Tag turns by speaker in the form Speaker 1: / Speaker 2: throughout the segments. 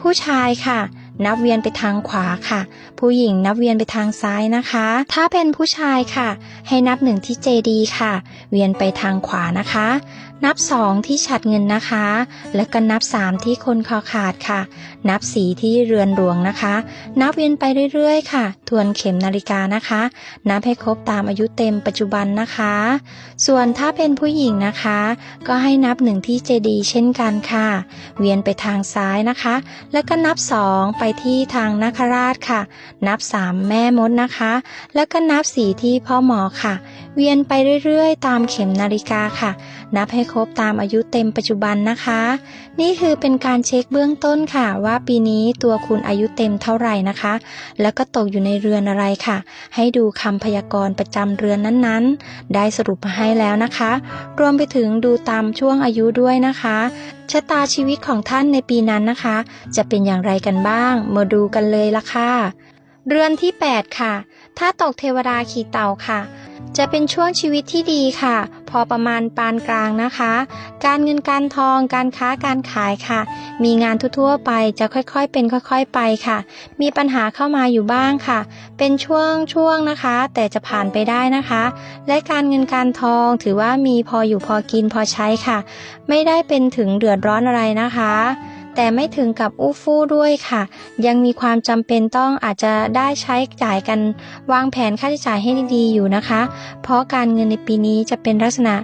Speaker 1: ผู้ชายค่ะ นับเวียนไปทางขวาค่ะ ผู้หญิงนับเวียนไปทางซ้ายนะคะ ถ้าเป็นผู้ชายค่ะ ให้นับหนึ่งที่เจดีค่ะ เวียนไปทางขวานะคะ นับสองที่ฉัดเงินนะคะ แล้วก็นับสามที่คนคอขาดค่ะ นับสีที่เรือนหลวงนะคะ นับเวียนไปเรื่อยๆ ค่ะ ทวนเข็มนาฬิกานะคะ นับให้ครบตามอายุเต็มปัจจุบันนะคะ ส่วนถ้าเป็นผู้หญิงนะคะ ก็ให้นับหนึ่งที่เจดีเช่นกันค่ะ เวียนไปทางซ้ายนะคะ แล้วก็นับสองไปที่ทางนาคราชค่ะ นับสามแม่มดนะคะ แล้วก็นับสี่ที่พ่อหมอค่ะ เวียนไปเรื่อยๆ ตามเข็มนาฬิกาค่ะ นับให้ครบตามอายุเต็มปัจจุบันนะคะ นี่คือเป็นการเช็คเบื้องต้นค่ะ ว่าปีนี้ตัวคุณอายุเต็มเท่าไหร่นะคะ แล้วก็ตกอยู่ในเรือนอะไรค่ะ ให้ดูคำพยากรณ์ประจำเรือนนั้นๆ ได้สรุปมาให้แล้วนะคะ รวมไปถึงดูตามช่วงอายุด้วยนะคะชะตาชีวิตของท่านในปีนั้นนะคะ จะเป็นอย่างไรกันบ้าง มาดูกันเลยละค่ะ เรือนที่ 8 ค่ะ ถ้าตกเทวดาขี่เต่าค่ะ จะเป็นช่วงชีวิตที่ดีค่ะ พอประมาณปานกลางนะคะ การเงินการทองการค้าการขายค่ะ มีงานทั่วๆไปจะค่อยๆเป็นค่อยๆไปค่ะ มีปัญหาเข้ามาอยู่บ้างค่ะ เป็นช่วงช่วงนะคะ แต่จะผ่านไปได้นะคะ และการเงินการทองถือว่ามีพออยู่พอกินพอใช้ค่ะ ไม่ได้เป็นถึงเดือดร้อนอะไรนะคะ แต่ไม่ถึงกับอู้ฟู่ด้วยค่ะ ยังมีความจำเป็นต้องอาจจะได้ใช้จ่ายกันวางแผนค่าใช้จ่ายให้ดีๆอยู่นะคะ เพราะการเงินในปีนี้จะเป็นลักษณะ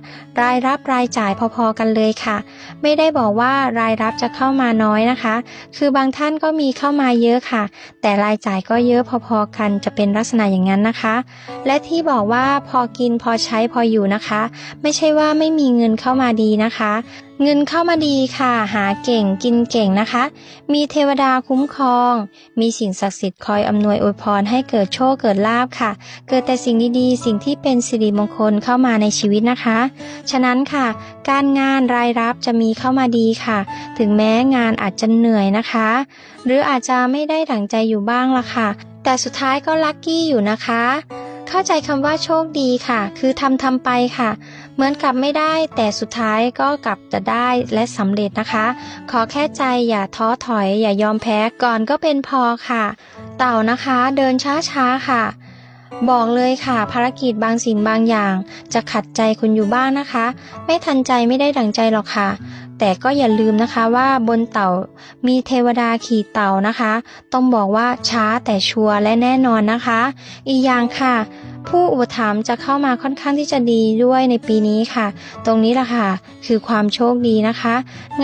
Speaker 1: รายรับรายจ่ายพอๆกันเลยค่ะ ไม่ได้บอกว่ารายรับจะเข้ามาน้อยนะคะ คือบางท่านก็มีเข้ามาเยอะค่ะ แต่รายจ่ายก็เยอะพอๆกันจะเป็นลักษณะอย่างนั้นนะคะ และที่บอกว่าพอกินพอใช้พออยู่นะคะ ไม่ใช่ว่าไม่มีเงินเข้ามาดีนะคะ เงินเข้ามาดีค่ะ หาเก่งกินเก่งนะคะ มีเทวดาคุ้มครอง มีสิ่งศักดิ์สิทธิ์คอยอำนวยอวยพรให้เกิดโชคเกิดลาภค่ะ เกิดแต่สิ่งดีๆ สิ่งที่เป็นสิริมงคลเข้ามาในชีวิตนะคะ ฉะนั้นค่ะ การงานรายรับจะมีเข้ามาดีค่ะ ถึงแม้งานอาจจะเหนื่อยนะคะ หรืออาจจะไม่ได้ดั่งใจอยู่บ้างละค่ะ แต่สุดท้ายก็ลัคกี้อยู่นะคะ เข้าใจคำว่าโชคดีค่ะ คือทำทำไปค่ะ เหมือนกับไม่ได้แต่สุดท้ายก็กลับจะได้และสำเร็จนะคะ ขอแค่ใจอย่าท้อถอยอย่ายอมแพ้ก่อนก็เป็นพอค่ะ เต่านะคะเดินช้าๆค่ะ บอกเลยค่ะ ภารกิจบางสิ่งบางอย่าง จะขัดใจคุณอยู่บ้างนะคะ ไม่ทันใจไม่ได้ดั่งใจหรอกค่ะ แต่ก็อย่าลืมนะคะว่าบนเต่ามีเทวดาขี่เต่านะคะ ต้องบอกว่าช้าแต่ชัวร์และแน่นอนนะคะ อีกอย่างค่ะ ผู้อุปถัมภ์จะเข้ามาค่อนข้างที่จะดีด้วยในปีนี้ค่ะ ตรงนี้แหละค่ะ คือความโชคดีนะคะ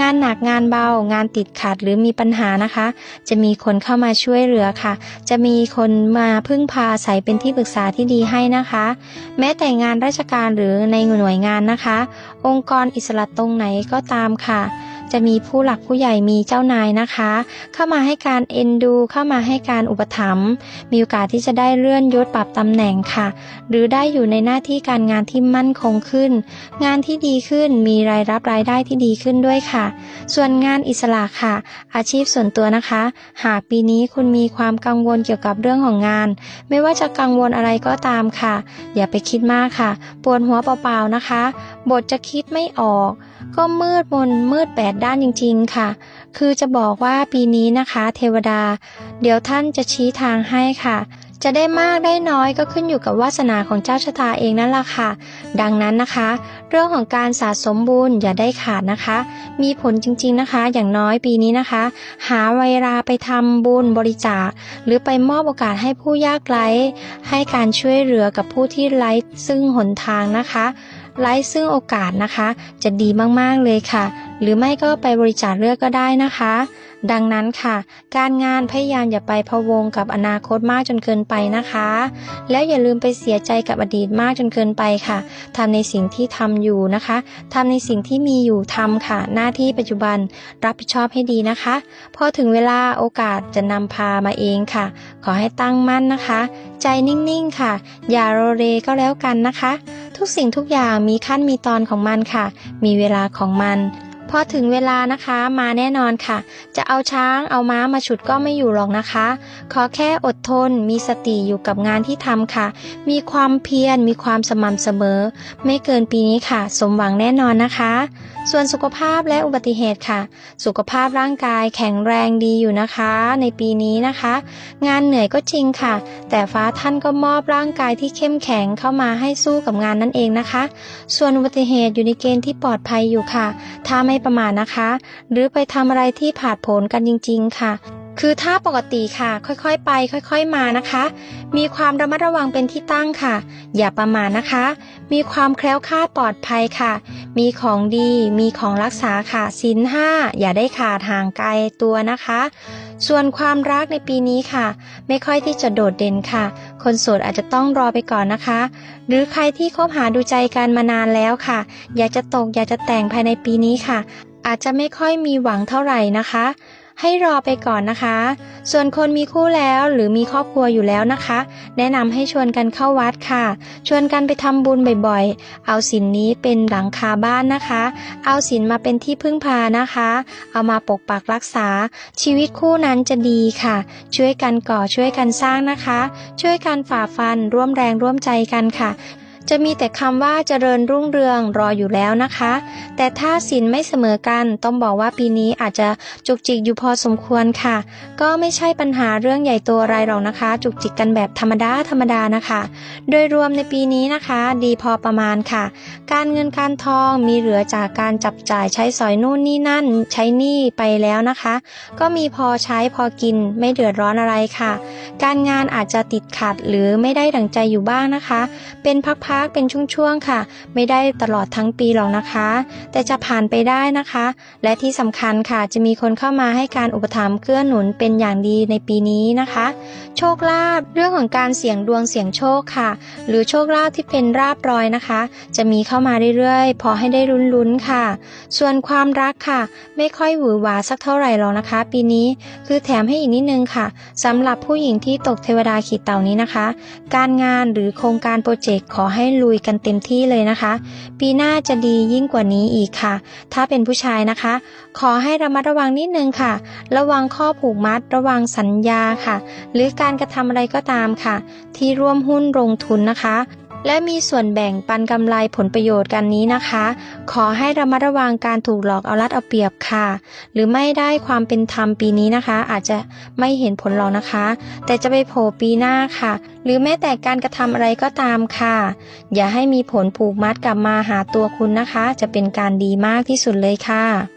Speaker 1: งานหนักงานเบางานติดขัดหรือมีปัญหานะคะ จะมีคนเข้ามาช่วยเหลือค่ะ จะมีคนมาพึ่งพาอาศัยเป็นที่ปรึกษาที่ดีให้นะคะ แม้แต่งานราชการหรือในหน่วยงานนะคะ องค์กรอิสระตรงไหนก็ตามค่ะค่ะ จะมีผู้หลักผู้ใหญ่มีเจ้านายนะคะ เข้ามาให้การเอ็นดู เข้ามาให้การอุปถัมภ์มีโอกาสที่จะได้เลื่อนยศปรับตำแหน่งค่ะ หรือได้อยู่ในหน้าที่การงานที่มั่นคงขึ้น งานที่ดีขึ้นมีรายรับรายได้ที่ดีขึ้นด้วยค่ะ ส่วนงานอิสระค่ะ อาชีพส่วนตัวนะคะ หากปีนี้คุณมีความกังวลเกี่ยวกับเรื่องของงาน ไม่ว่าจะกังวลอะไรก็ตามค่ะ อย่าไปคิดมากค่ะปวดหัวเปล่าๆนะคะ บทจะคิดไม่ออกก็มืดมนมืดแปดด้านจริง ๆ ค่ะ คือจะบอกว่าปีนี้นะคะ เทวดา เดี๋ยวท่านจะชี้ทางให้ค่ะ จะได้มากได้น้อยก็ขึ้นอยู่กับวาสนาของเจ้าชะตาเองนั่นแหละค่ะ ดังนั้นนะคะ เรื่องของการสะสมบุญอย่าได้ขาดนะคะ มีผลจริงๆนะคะ อย่างน้อยปีนี้นะคะ หาเวลาไปทำบุญบริจาค หรือไปมอบโอกาสให้ผู้ยากไร้ให้การช่วยเหลือกับผู้ที่ไร้ซึ่งหนทางนะคะ ไร้ซึ่งโอกาสนะคะ จะดีมากๆเลยค่ะ หรือไม่ก็ไปบริจาคเลือดก็ได้นะคะ ดังนั้นค่ะ การงานพยายามอย่าไปพะวงกับอนาคตมากจนเกินไปนะคะ แล้วอย่าลืมไปเสียใจกับอดีตมากจนเกินไปค่ะทำในสิ่งที่ทำอยู่นะคะทำในสิ่งที่มีอยู่ทำค่ะ หน้าที่ปัจจุบันรับผิดชอบให้ดีนะคะพอถึงเวลาโอกาสจะนำพามาเองค่ะ ขอให้ตั้งมั่นนะคะ ใจนิ่งๆค่ะ อย่าโรเรก็แล้วกันนะคะ ทุกสิ่งทุกอย่างมีขั้นมีตอนของมันค่ะ มีเวลาของมัน พอถึงเวลานะคะมาแน่นอนค่ะ จะเอาช้างเอาม้ามาฉุดก็ไม่อยู่หรอกนะคะ ขอแค่อดทน มีสติอยู่กับงานที่ทำค่ะ มีความเพียรมีความสม่ำเสมอ ไม่เกินปีนี้ค่ะ สมหวังแน่นอนนะคะ ส่วนสุขภาพและอุบัติเหตุค่ะ สุขภาพร่างกายแข็งแรงดีอยู่นะคะ ในปีนี้นะคะ งานเหนื่อยก็จริงค่ะ แต่ฟ้าท่านก็มอบร่างกายที่เข้มแข็งเข้ามาให้สู้กับงานนั่นเองนะคะ ส่วนอุบัติเหตุอยู่ในเกณฑ์ที่ปลอดภัยอยู่ค่ะถ้าไม่ประมาทนะคะ หรือไปทำอะไรที่ผาดโผนกันจริง ๆ ค่ะ คือถ้าปกติค่ะ ค่อยๆไป ค่อยๆมานะคะ มีความระมัดระวังเป็นที่ตั้งค่ะ อย่าประมาทนะคะ มีความแคล้วคลาดปลอดภัยค่ะ มีของดี มีของรักษาค่ะสินห้าอย่าได้ขาดห่างไกลตัวนะคะ ส่วนความรักในปีนี้ค่ะ ไม่ค่อยที่จะโดดเด่นค่ะ คนโสดอาจจะต้องรอไปก่อนนะคะ หรือใครที่คบหาดูใจกันมานานแล้วค่ะ อยากจะตกอยากจะแต่งภายในปีนี้ค่ะ อาจจะไม่ค่อยมีหวังเท่าไหร่นะคะ ให้รอไปก่อนนะคะ ส่วนคนมีคู่แล้วหรือมีครอบครัวอยู่แล้วนะคะ แนะนำให้ชวนกันเข้าวัดค่ะ ชวนกันไปทำบุญบ่อยๆ เอาสินนี้เป็นหลังคาบ้านนะคะ เอาสินมาเป็นที่พึ่งพานะคะ เอามาปกปักรักษา ชีวิตคู่นั้นจะดีค่ะ ช่วยกันก่อช่วยกันสร้างนะคะ ช่วยกันฝ่าฟันร่วมแรงร่วมใจกันค่ะ จะมีแต่คำว่าเจริญรุ่งเรืองรออยู่แล้วนะคะ แต่ถ้าสินไม่เสมอกันต้องบอกว่าปีนี้อาจจะจุกจิกอยู่พอสมควรค่ะ ก็ไม่ใช่ปัญหาเรื่องใหญ่โตอะไรหรอกนะคะ จุกจิกกันแบบธรรมดาธรรมดานะคะ โดยรวมในปีนี้นะคะ ดีพอประมาณค่ะ การเงินการทองมีเหลือจากการจับจ่ายใช้สอยนู่นนี่นั่น ใช้นี้ไปแล้วนะคะ ก็มีพอใช้พอกินไม่เดือดร้อนอะไรค่ะ การงานอาจจะติดขัดหรือไม่ได้ดังใจอยู่บ้างนะคะ เป็นพักๆเป็นช่วงๆค่ะ ไม่ได้ตลอดทั้งปีหรอกนะคะ แต่จะผ่านไปได้นะคะ และที่สำคัญค่ะจะมีคนเข้ามาให้การอุปถัมภ์เกื้อหนุนเป็นอย่างดีในปีนี้นะคะ โชคลาภเรื่องของการเสี่ยงดวงเสี่ยงโชคค่ะ หรือโชคลาภที่เป็นราบรอยนะคะ จะมีเข้ามาเรื่อยๆ พอให้ได้ลุ้นๆค่ะ ส่วนความรักค่ะ ไม่ค่อยหวือหวาสักเท่าไหร่หรอกนะคะ ปีนี้คือแถมให้อีกนิดนึงค่ะสำหรับผู้หญิงที่ตกเทวดาขีดเต่านี้นะคะ การงานหรือโครงการโปรเจกต์ขอให้ลุยกันเต็มที่เลยนะคะ ปีหน้าจะดียิ่งกว่านี้อีกค่ะ ถ้าเป็นผู้ชายนะคะ ขอให้ระมัดระวังนิดนึงค่ะ ระวังข้อผูกมัด ระวังสัญญาค่ะ หรือการกระทำอะไรก็ตามค่ะ ที่ร่วมหุ้นลงทุนนะคะ และมีส่วนแบ่งปันกำไรผลประโยชน์กันนี้นะคะ ขอให้ระมัดระวังการถูกหลอกเอารัดเอาเปรียบค่ะ หรือไม่ได้ความเป็นธรรมปีนี้นะคะ อาจจะไม่เห็นผลหรอกนะคะ แต่จะไปโผล่ปีหน้าค่ะ หรือแม้แต่การกระทำอะไรก็ตามค่ะ อย่าให้มีผลผูกมัดกลับมาหาตัวคุณนะคะ จะเป็นการดีมากที่สุดเลยค่ะ